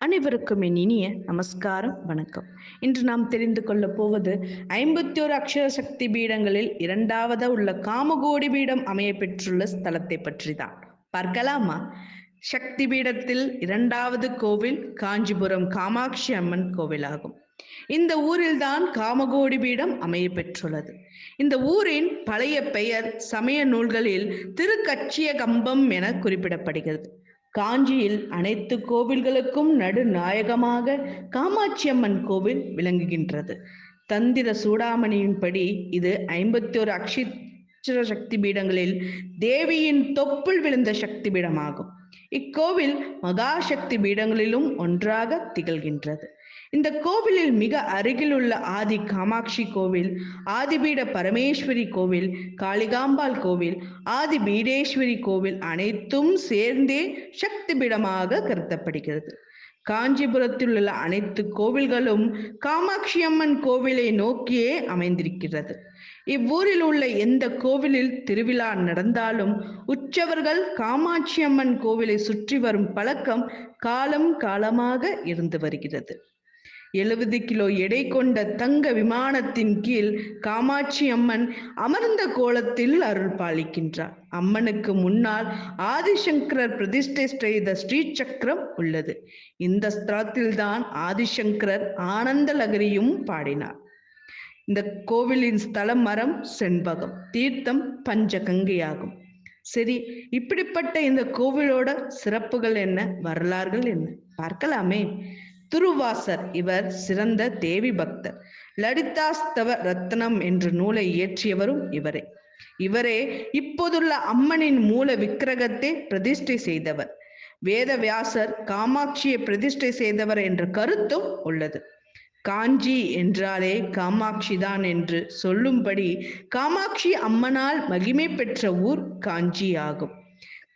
அனைவருக்கும் என் இனிய நமஸ்காரம் வணக்கம். இன்று நாம் தெரிந்து கொள்ள போவது ஐம்பத்தி ஒரு அக்ஷர சக்தி பீடங்களில் இரண்டாவது உள்ள காமகோடி பீடம் அமைய பெற்றுள்ள ஸ்தலத்தை பற்றி தான் பார்க்கலாமா? சக்தி பீடத்தில் இரண்டாவது கோவில் காஞ்சிபுரம் காமாட்சி அம்மன் கோவிலாகும். இந்த ஊரில்தான் காமகோடி பீடம் அமைய பெற்றுள்ளது. இந்த ஊரின் பழைய பெயர் சமய நூல்களில் திருக்கட்சிய கம்பம் என குறிப்பிடப்படுகிறது. காஞ்சியில் அனைத்து கோவில்களுக்கும் நடுநாயகமாக காமாட்சி அம்மன் கோவில் விளங்குகின்றது. தந்திர சூடாமணியின்படி இது ஐம்பத்தி ஒரு அக்ஷிர சக்தி பீடங்களில் தேவியின் தொப்புள் விழுந்த சக்தி பீடமாகும் இக்கோவில் மகாசக்தி பீடங்களிலும் ஒன்றாக திகழ்கின்றது. இந்த கோவிலில் மிக அருகில் உள்ள ஆதி காமாட்சி கோவில் ஆதிபீட பரமேஸ்வரி கோவில் காளிகாம்பாள் கோவில் ஆதி பீடேஸ்வரி கோவில் அனைத்தும் சேர்ந்தே சக்தி பீடமாக கருதப்படுகிறது. காஞ்சிபுரத்தில் உள்ள அனைத்து கோவில்களும் காமாட்சி அம்மன் கோவிலை நோக்கியே அமைந்திருக்கிறது. இவ்வூரில் உள்ள எந்த கோவிலில் திருவிழா நடந்தாலும் உற்சவர்கள் காமாட்சி அம்மன் கோவிலை சுற்றி வரும் பழக்கம் காலம் காலமாக இருந்து வருகிறது. எழுபது கிலோ எடை கொண்ட தங்க விமானத்தின் கீழ் காமாட்சி அம்மன் அமர்ந்த கோலத்தில் அருள் பாலிக்கின்றார். அம்மனுக்கு முன்னால் ஆதிசங்கரர் பிரதிஷ்டை செய்த ஸ்ரீ சக்கரம் உள்ளது. இந்த ஸ்தலத்தில்தான் ஆதிசங்கரர் ஆனந்த லகரியும் பாடினார். இந்த கோவிலின் ஸ்தல மரம் செண்பகம் தீர்த்தம் பஞ்சகங்கையாகும். சரி இப்படிப்பட்ட இந்த கோவிலோட சிறப்புகள் என்ன? வரலாறுகள் என்ன? பார்க்கலாமே. துருவாசர் இவர் சிறந்த தேவி பக்தர். லலிதாஸ்தவ ரத்னம் என்ற நூலை இயற்றியவரும் இவரே. இவரே இப்போதுள்ள அம்மனின் மூல விக்கிரகத்தை பிரதிஷ்டை செய்தவர். வேதவியாசர் காமாட்சியை பிரதிஷ்டை செய்தவர் என்ற கருத்தும் உள்ளது. காஞ்சி என்றாலே காமாட்சி தான் என்று சொல்லும்படி காமாட்சி அம்மனால் மகிமை பெற்ற ஊர் காஞ்சி ஆகும்.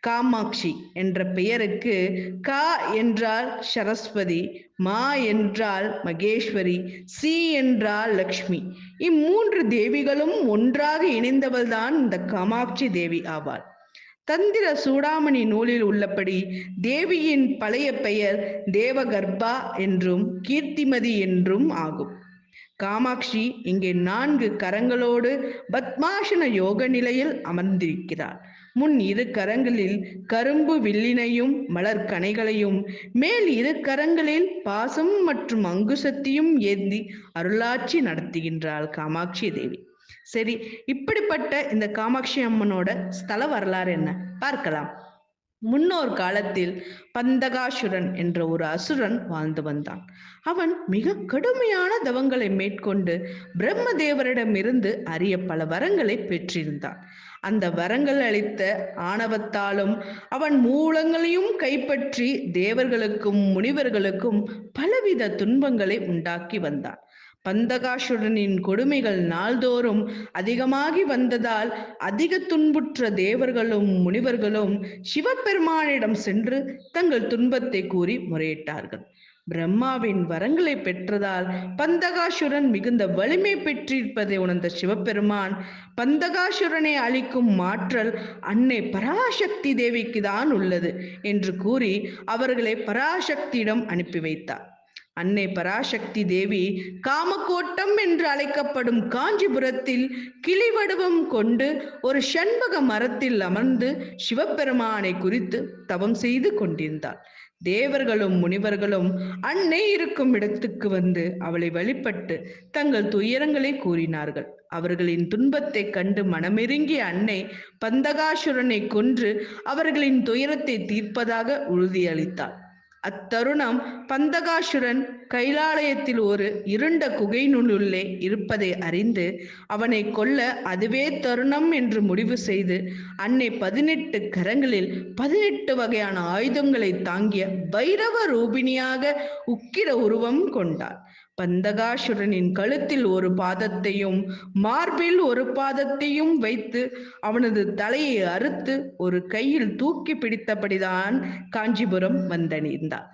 காமாட்சி என்ற பெயருக்கு கா என்றால் சரஸ்வதி மா என்றால் மகேஸ்வரி சி என்றால் லக்ஷ்மி. இம்மூன்று தேவிகளும் ஒன்றாக இணைந்தவள்தான் இந்த காமாட்சி தேவி ஆவாள். தந்திர சூடாமணி நூலில் உள்ளபடி தேவியின் பழைய பெயர் தேவகர்பா என்றும் கீர்த்திமதி என்றும் ஆகும். காமாட்சி இங்கே நான்கு கரங்களோடு பத்மாசன யோக நிலையில் அமர்ந்திருக்கிறார் முன் இரு கரங்களில் கரும்பு வில்லினையும் மலர் கனைகளையும் மேல் இரு கரங்களில் பாசம் மற்றும் அங்குசத்தையும் ஏந்தி அருளாட்சி நடத்துகின்றாள் காமாட்சி தேவி. சரி இப்படிப்பட்ட இந்த காமாட்சி அம்மனோட ஸ்தல வரலாறு என்ன? பார்க்கலாம். முன்னோர் காலத்தில் பந்தகாசுரன் என்ற ஒரு அசுரன் வாழ்ந்து வந்தான். அவன் மிக கடுமையான தவங்களை மேற்கொண்டு பிரம்மதேவரிடமிருந்து அரிய பல வரங்களை பெற்றிருந்தான். அந்த வரங்கள் அளித்த ஆணவத்தாலும் அவன் மூலங்களையும் கைப்பற்றி தேவர்களுக்கும் முனிவர்களுக்கும் பலவித துன்பங்களை உண்டாக்கி வந்தான். பந்தகாசுரனின் கொடுமைகள் நாள்தோறும் அதிகமாகி வந்ததால் அதிக துன்புற்ற தேவர்களும் முனிவர்களும் சிவபெருமானிடம் சென்று தங்கள் துன்பத்தை கூறி முறையிட்டார்கள். பிரம்மாவின் வரங்களை பெற்றதால் பந்தகாசுரன் மிகுந்த வலிமை பெற்றிருப்பதை உணர்ந்த சிவபெருமான் பந்தகாசுரனை அளிக்கும் மாற்றல் அன்னை பராசக்தி தேவிக்கு தான் உள்ளது என்று கூறி அவர்களை பராசக்தியிடம் அனுப்பி வைத்தார். அன்னை பராசக்தி தேவி காமக்கோட்டம் என்று அழைக்கப்படும் காஞ்சிபுரத்தில் கிளி வடிவம் கொண்டு ஒரு செண்பக மரத்தில் அமர்ந்து சிவபெருமானை குறித்து தவம் செய்து கொண்டிருந்தாள். தேவர்களும் முனிவர்களும் அன்னை இருக்கும் இடத்துக்கு வந்து அவளை வழிபட்டு தங்கள் துயரங்களை கூறினார்கள். அவர்களின் துன்பத்தை கண்டு மனமிருங்கிய அன்னை பந்தகாசுரனை கொன்று அவர்களின் துயரத்தை தீர்ப்பதாக உறுதியளித்தாள். அத்தருணம் பந்தகாசுரன் கைலாலயத்தில் ஒரு இருண்ட குகையினுள்ளே இருப்பதை அறிந்து அவனை கொல்ல அதுவே தருணம் என்று முடிவு செய்து அன்னை பதினெட்டு கரங்களில் பதினெட்டு வகையான ஆயுதங்களை தாங்கிய பைரவ ரூபிணியாக உக்கிர உருவம் கொண்டார் பந்தகாசுரனின் கழுத்தில் ஒரு பாதத்தையும் மார்பில் ஒரு பாதத்தையும் வைத்து அவனது தலையை அறுத்து ஒரு கையில் தூக்கி பிடித்தபடிதான் காஞ்சிபுரம் வந்தணிந்தார்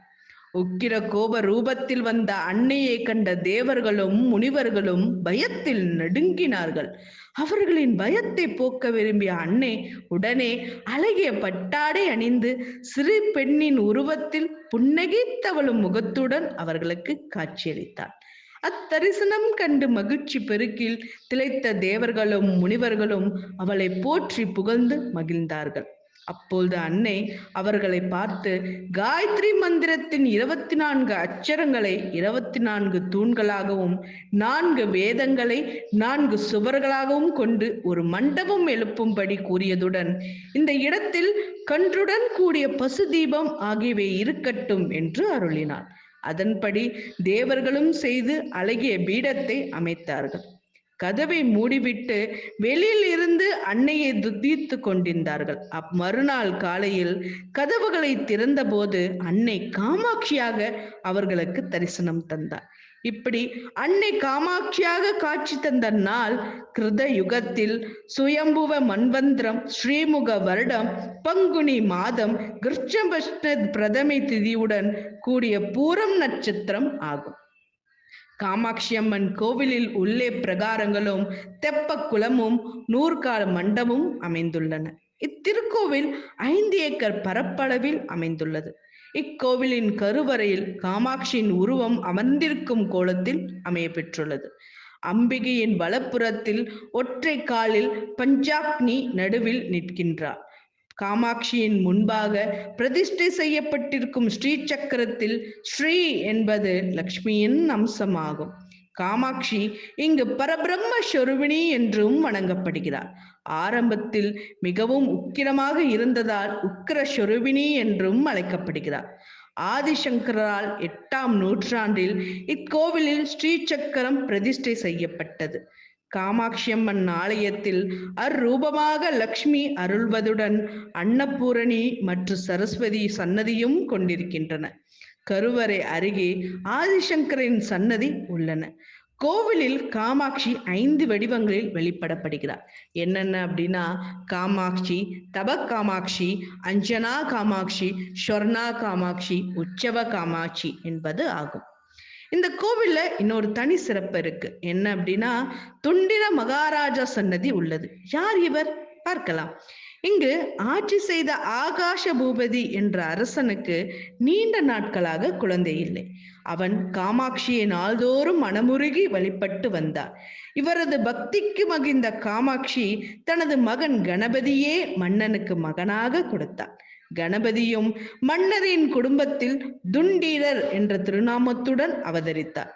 உக்கிர கோப ரூபத்தில் வந்த அன்னையை கண்ட தேவர்களும் முனிவர்களும் பயத்தில் நடுங்கினார்கள். அவர்களின் பயத்தை போக்க விரும்பிய அன்னை உடனே அழகிய பட்டாடை அணிந்து சிறு பெண்ணின் உருவத்தில் புன்னகைத்தவளும் முகத்துடன் அவர்களுக்கு காட்சியளித்தாள். அத்தரிசனம் கண்டு மகிழ்ச்சி பெருக்கில் திளைத்த தேவர்களும் முனிவர்களும் அவளை போற்றி புகழ்ந்து மகிழ்ந்தார்கள். அப்பொழுது அன்னை அவர்களை பார்த்து காயத்ரி மந்திரத்தின் இருபத்தி நான்கு அச்சரங்களை இருபத்தி நான்கு தூண்களாகவும் நான்கு வேதங்களை நான்கு சுவர்களாகவும் கொண்டு ஒரு மண்டபம் எழுப்பும்படி கூறியதுடன் இந்த இடத்தில் கன்றுடன் கூடிய பசு தீபம் ஆகியவை இருக்கட்டும் என்று அருளினார் அதன்படி தேவர்களும் செய்து அழகிய பீடத்தை அமைத்தார்கள். கதவை மூடிவிட்டு வெளியில் இருந்து அன்னையை துதித்து கொண்டிருந்தார்கள். அப் மறுநாள் காலையில் கதவுகளை திறந்தபோது அன்னை காமாட்சியாக அவர்களுக்கு தரிசனம் தந்தார். இப்படி அன்னை காமாட்சியாக காட்சி தந்த நாள் கிருத யுகத்தில் சுயம்புவ மன்வந்திரம் ஸ்ரீமுக வருடம் பங்குனி மாதம் கிருஷ்ணபஷ்ண பிரதமை திதியுடன் கூடிய பூரம் நட்சத்திரம் ஆகும். காமாட்சி அம்மன் கோவிலில் உள்ளே பிரகாரங்களும் தெப்ப குளமும் நூற்கால மண்டபமும் அமைந்துள்ளன. இத்திருக்கோவில் ஐந்து ஏக்கர் பரப்பளவில் அமைந்துள்ளது. இக்கோவிலின் கருவறையில் காமாட்சியின் உருவம் அமர்ந்திருக்கும் கோலத்தில் அமைய பெற்றுள்ளது அம்பிகையின் வலப்புறத்தில் ஒற்றை காலில் பஞ்சாக்னி நடுவில் நிற்கின்றார். காமாட்சியின் முன்பாக பிரதிஷ்டை செய்யப்பட்டிருக்கும் ஸ்ரீ சக்கரத்தில் ஸ்ரீ என்பது லக்ஷ்மியின் அம்சமாகும். காமாட்சி இங்கு பரபிரம்ம சொருவினி என்றும் வணங்கப்படுகிறார். ஆரம்பத்தில் மிகவும் உக்கிரமாக இருந்ததால் உக்கிர சொருவினி என்றும் அழைக்கப்படுகிறார். ஆதிசங்கரால் எட்டாம் நூற்றாண்டில் இக்கோவிலில் ஸ்ரீ சக்கரம் பிரதிஷ்டை செய்யப்பட்டது. காமாட்சியம்மன் ஆலயத்தில் அர்ரூபமாக லக்ஷ்மி அருள்வதுடன் அன்னபூரணி மற்றும் சரஸ்வதி சன்னதியும் கொண்டிருக்கின்றன. கருவறை அருகே ஆதிசங்கரின் சன்னதி உள்ளன. கோவிலில் காமாட்சி ஐந்து வடிவங்களில் வெளிப்படப்படுகிறார். என்னென்ன அப்படின்னா காமாட்சி தப காமாட்சி அஞ்சனா காமாட்சி ஸ்வர்ணா காமாட்சி உற்சவ காமாட்சி என்பது ஆகும். இந்த கோவில்ல இன்னொரு தனி சிறப்பு இருக்கு. என்ன அப்படின்னா துண்டிர மகாராஜா சன்னதி உள்ளது. யார் இவர்? பார்க்கலாம். இங்கு ஆட்சி செய்த ஆகாஷ பூபதி என்ற அரசனுக்கு நீண்ட நாட்களாக குழந்தை இல்லை. அவன் காமாட்சியை நாள்தோறும் மனமுருகி வழிபட்டு வந்தார். இவரது பக்திக்கு மகிழ்ந்த காமாட்சி தனது மகன் கணபதியே மன்னனுக்கு மகனாக கொடுத்தார். கணபதியும் மன்னரின் குடும்பத்தில் துண்டீரர் என்ற திருநாமத்துடன் அவதரித்தார்.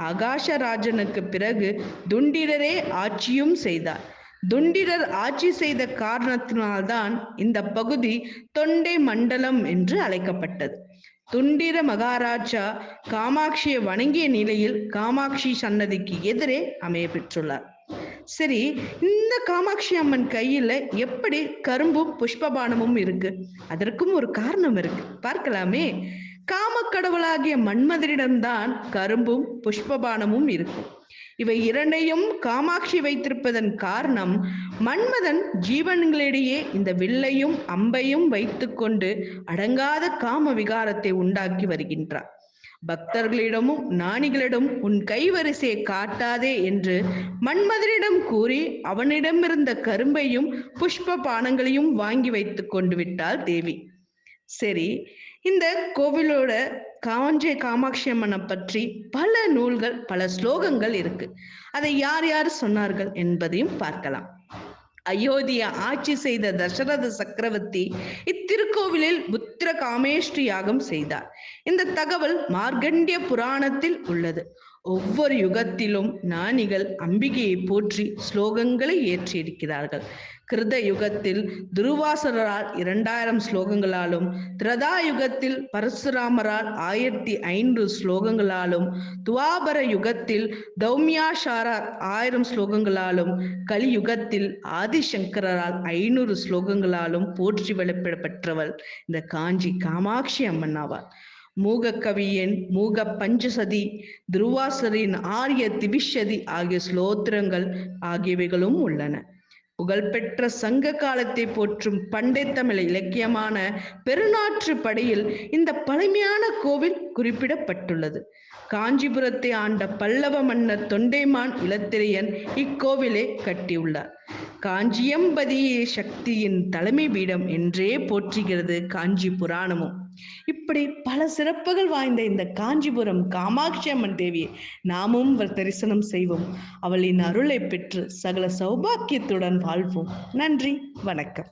ஆகாஷராஜனுக்கு பிறகு துண்டிரரே ஆட்சியும் செய்தார். துண்டிரர் ஆட்சி செய்த காரணத்தினால்தான் இந்த பகுதி தொண்டை மண்டலம் என்று அழைக்கப்பட்டது. துண்டிர மகாராஜா காமாட்சியை வணங்கிய நிலையில் காமாட்சி சன்னதிக்கு எதிரே அமைய பெற்றுள்ளார். சரி இந்த காமாட்சி அம்மன் கையில எப்படி கரும்பும் புஷ்பபானமும் இருக்கு? அதற்கும் ஒரு காரணம் இருக்கு. பார்க்கலாமே. காமக்கடவுளாகிய மன்மதரிடம்தான் கரும்பும் புஷ்பபானமும் இருக்கும். இவை இரண்டையும் காமாட்சி வைத்திருப்பதன் காரணம் மன்மதன் ஜீவன்களிடையே இந்த வில்லையும் அம்பையும் வைத்துக்கொண்டு அடங்காத காம விகாரத்தை உண்டாக்கி வருகின்றார் பக்தர்களிடமும் ஞானிகளிடம் உன் கைவரிசையை காட்டாதே என்று மன்மதனிடம் கூறி அவனிடமிருந்த கரும்பையும் புஷ்ப பானங்களையும் வாங்கி வைத்து கொண்டு விட்டாள் தேவி. சரி இந்த கோவிலோட காஞ்சே காமாட்சி அம்மனை பற்றி பல நூல்கள் பல ஸ்லோகங்கள் இருக்கு. அதை யார் யார் சொன்னார்கள் என்பதையும் பார்க்கலாம். அயோத்தியா ஆட்சி செய்த தசரத சக்கரவர்த்தி இத்திருக்கோவிலில் புத்திர காமேஷ்டி யாகம் செய்தார். இந்த தகவல் மார்கண்டிய புராணத்தில் உள்ளது. ஒவ்வொரு யுகத்திலும் ஞானிகள் அம்பிகையை போற்றி ஸ்லோகங்களை ஏற்றியிருக்கிறார்கள். கிருத யுகத்தில் துருவாசரால் இரண்டாயிரம் ஸ்லோகங்களாலும் திரதா யுகத்தில் பரசுராமரால் ஆயிரத்தி ஐநூறு ஸ்லோகங்களாலும் துவாபர யுகத்தில் தௌமியாஷாரார் ஆயிரம் ஸ்லோகங்களாலும் கலியுகத்தில் ஆதிசங்கரால் ஐநூறு ஸ்லோகங்களாலும் போற்றி வெளிப்பிடப்பெற்றவள் இந்த காஞ்சி காமாட்சி அம்மன் ஆவார் மூக கவியன் மூக பஞ்சசதி துருவாசரின் ஆரிய திவிஷதி ஆகிய ஸ்லோத்திரங்கள் ஆகியவைகளும் உள்ளன. புகழ்பெற்ற சங்க காலத்தை போற்றும் பண்டை தமிழ் இலக்கியமான பெருநாற்று படையில் இந்த பழமையான கோவில் குறிப்பிடப்பட்டுள்ளது. காஞ்சிபுரத்தை ஆண்ட பல்லவ மன்னர் தொண்டைமான் இளத்திரையன் இக்கோவிலை கட்டியுள்ளார். காஞ்சியம்பதியே சக்தியின் தலைமை பீடம் என்றே போற்றுகிறது காஞ்சி புராணமும். இப்படி பல சிறப்புகள் வாய்ந்த இந்த காஞ்சிபுரம் காமாட்சி அம்மன் தேவியை நாமும் தரிசனம் செய்வோம். அவளின் அருளை பெற்று சகல சௌபாக்கியத்துடன் வாழ்வோம். நன்றி வணக்கம்.